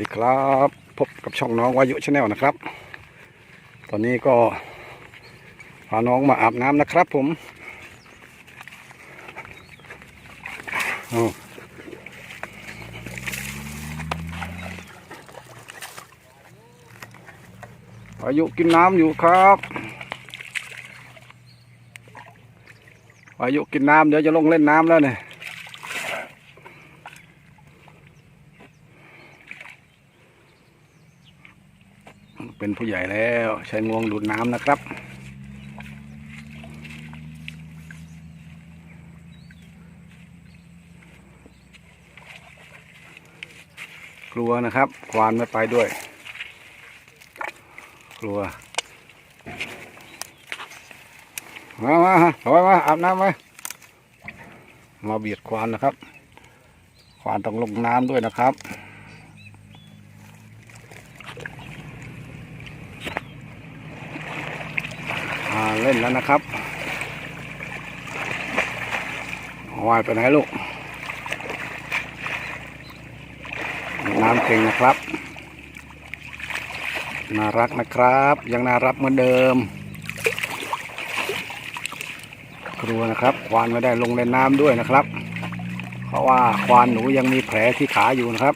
di klub. กับช่องน้องวายุชาแนลนะครับ ตอนนี้ก็พาน้องมาอาบน้ำนะครับผมอาววายุกินน้ำอยู่ครับวายุกินน้ำเดี๋ยวจะลงเล่นน้ำแล้วเนี่ย เป็นผู้ใหญ่แล้ว ใช้งวงดูดน้ำนะครับ กลัวนะครับ ควานไม่ไปด้วย กลัว มามาฮะเอาไว้มาอาบน้ำไว้มาเบียดควานนะครับ ควานต้องลงน้ำด้วยนะครับ เล่นแล้วนะครับว่ายไปไหนลูก น้ำเก่งนะครับ น่ารักนะครับ ยังน่ารักเหมือนเดิมกลัวนะครับ ควานไม่ได้ลงเล่นน้ำด้วยนะครับ เพราะว่าควานหนูยังมีแผลที่ขาอยู่นะครับ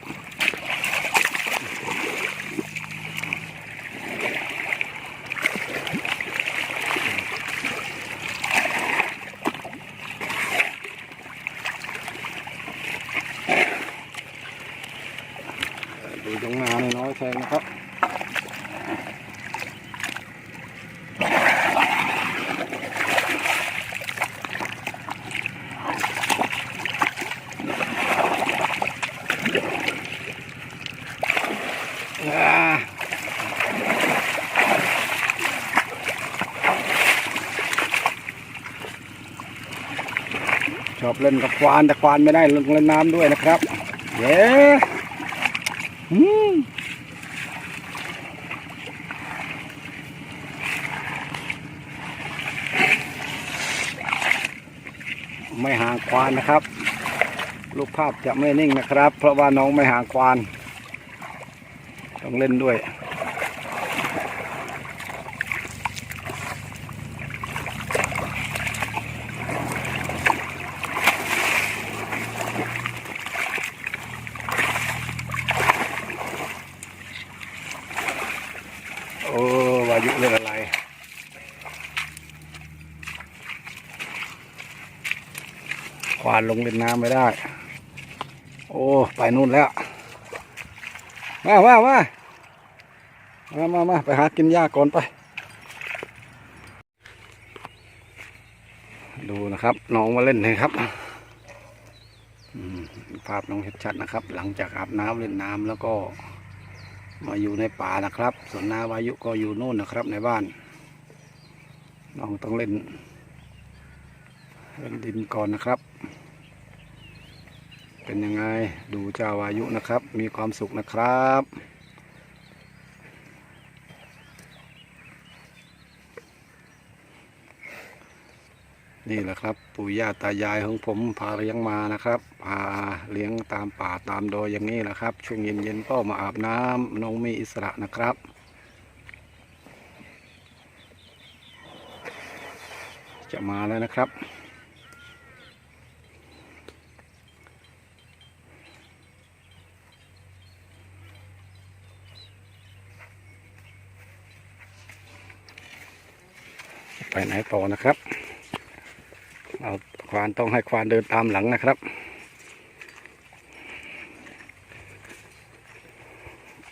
ดูตรงหน้าน้อยๆแทนนะครับ อ่าช อบเล่นกับควานแต่ควานไม่ได้ลงเล่นน้ำด้วยนะครับเย้อืมไม่ห่างควานนะครับรูปภาพจะไม่นิ่งนะครับ เพราะว่าน้องไม่ห่างควาน ต้องเล่นด้วย โอ้วายุเรื่องอะไร ควานลงเล่นน้ำไม่ได้ โอ้ ไปนู่นแล้ว มามามามามามาไปหากินหญ้าก่อนไป ดูนะครับน้องมาเล่นเลยครับภาพน้องเห็นชัดนะครับ หลังจากอาบน้ำเล่นน้ำแล้วก็ มาอยู่ในป่านะครับ ส่วนนาวายุก็อยู่นู่นนะครับ ในบ้านน้องต้องเล่นเล่นดินก่อนนะครับ เป็นยังไงดูเจ้าวายุนะครับ มีความสุขนะครับนี่แหละครับปู่ย่าตายายของผมพาเลี้ยงมานะครับพาเลี้ยงตามป่าตามดอยอย่างนี้แหละครับ ช่วงเย็นๆก็มาอาบน้ำน้องมีอิสระนะครับ จะมาแล้วนะครับ ไปไหนต่อนะครับเอาควานต้องให้ควานเดินตามหลังนะครับ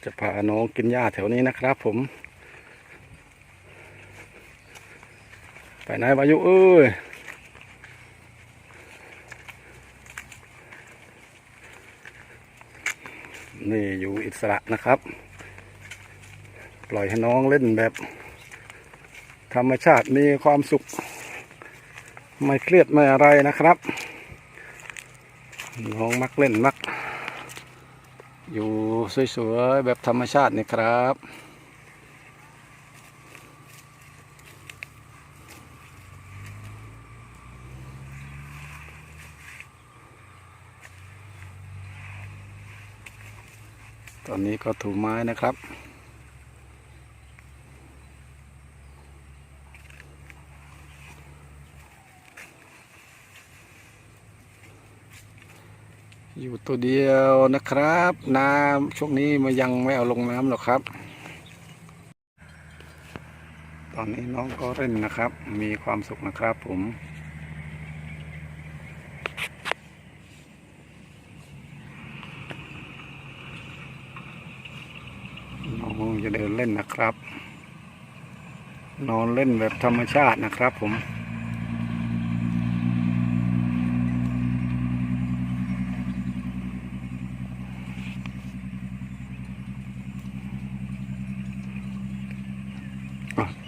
จะพาน้องกินหญ้าแถวนี้นะครับ ผม ไปไหนวายุเอ้ยนี่อยู่อิสระนะครับ ปล่อยให้น้องเล่นแบบ ธรรมชาติมีความสุข ไม่เครียดไม่อะไรนะครับน้องมักเล่นมัก อยู่สวยๆแบบธรรมชาตินี่ครับตอนนี้ก็ถูไม้นะครับ อยู่ตัวเดียวนะครับ น้ำช่วงนี้มันยังไม่เอาลงน้ำหรอกครับ ตอนนี้น้องก็เล่นนะครับ มีความสุขนะครับผมน้องจะเดินเล่นนะครับ นอนเล่นแบบธรรมชาตินะครับผม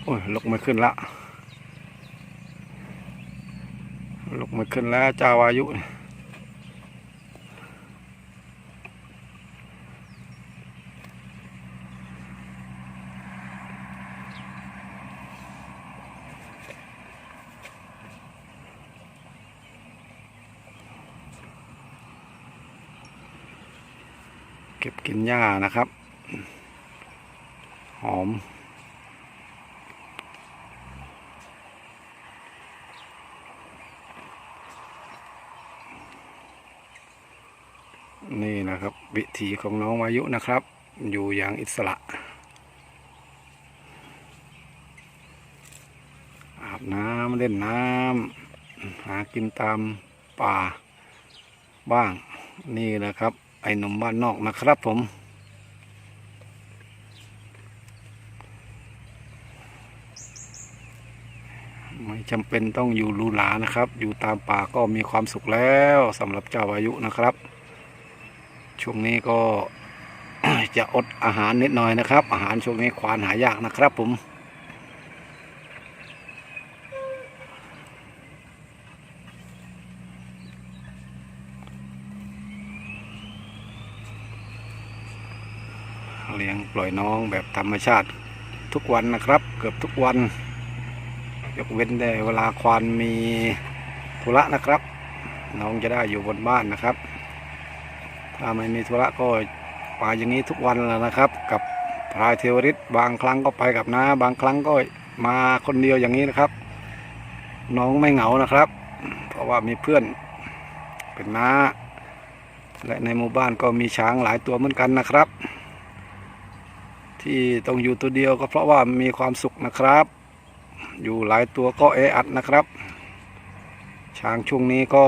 โอ้ยลกไม่ขึ้นละลกไม่ขึ้นแล้วจาวายุเก็บกินหญ้านะครับ หอม นี่นะครับ วิถีของน้องวายุนะครับ อยู่อย่างอิสระอาบน้ำเล่นน้ำหากินตามป่าบ้างนี่นะครับ ไอ้หนุ่มบ้านนอกนะครับผม ไม่จำเป็นต้องอยู่หรูหรานะครับ อยู่ตามป่าก็มีความสุขแล้วสำหรับเจ้าอายุนะครับ ช่วงนี้ก็จะอดอาหารนิดหน่อยนะครับ อาหารช่วงนี้ควานหายากนะครับผมเลี้ยงปล่อยน้องแบบธรรมชาติทุกวันนะครับ เกือบทุกวัน ยกเว้นแต่เวลาควานมีธุระนะครับ น้องจะได้อยู่บนบ้านนะครับ ถ้าไม่มีธุระก็ไปอย่างนี้ทุกวันแล้วนะครับ กับพรายเทวริตบางครั้งก็ไปกับน้าบางครั้งก็มาคนเดียวอย่างนี้นะครับ น้องไม่เหงานะครับ เพราะว่ามีเพื่อนเป็นน้า และในหมู่บ้านก็มีช้างหลายตัวเหมือนกันนะครับ ที่ต้องอยู่ตัวเดียวก็เพราะว่ามีความสุขนะครับ อยู่หลายตัวก็แออัดนะครับ ช้างช่วงนี้ก็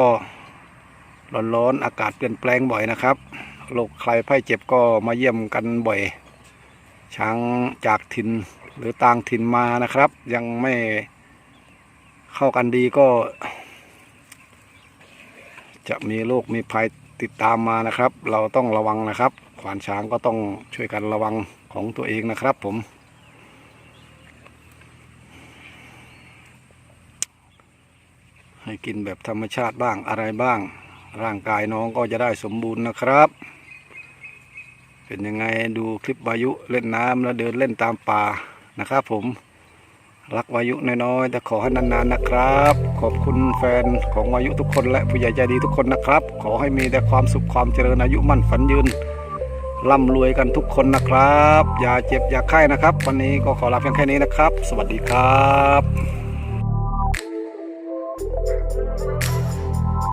ร้อนๆอากาศเปลี่ยนแปลงบ่อยนะครับโรคใครไข้เจ็บก็มาเยี่ยมกันบ่อย ช้างจากถิ่นหรือต่างถิ่นมานะครับ ยังไม่เข้ากันดีก็ จะมีโรคมีภัยติดตามมานะครับ เราต้องระวังนะครับ ขวานช้างก็ต้องช่วยกันระวังของตัวเองนะครับ ผมให้กินแบบธรรมชาติบ้างอะไรบ้าง ร่างกายน้องก็จะได้สมบูรณ์นะครับ เป็นยังไงดูคลิปวายุเล่นน้ำแล้วเดินเล่นตามป่านะครับผมรักวายุน้อยๆแต่ขอให้นานๆนะครับ ขอบคุณแฟนของวายุทุกคนและผู้ใหญ่ใจดีทุกคนนะครับ ขอให้มีแต่ความสุขความเจริญอายุมั่นฝันยืนร่ำรวยกันทุกคนนะครับ อย่าเจ็บอย่าไข้นะครับ วันนี้ก็ขอลาเพียงแค่นี้นะครับ สวัสดีครับ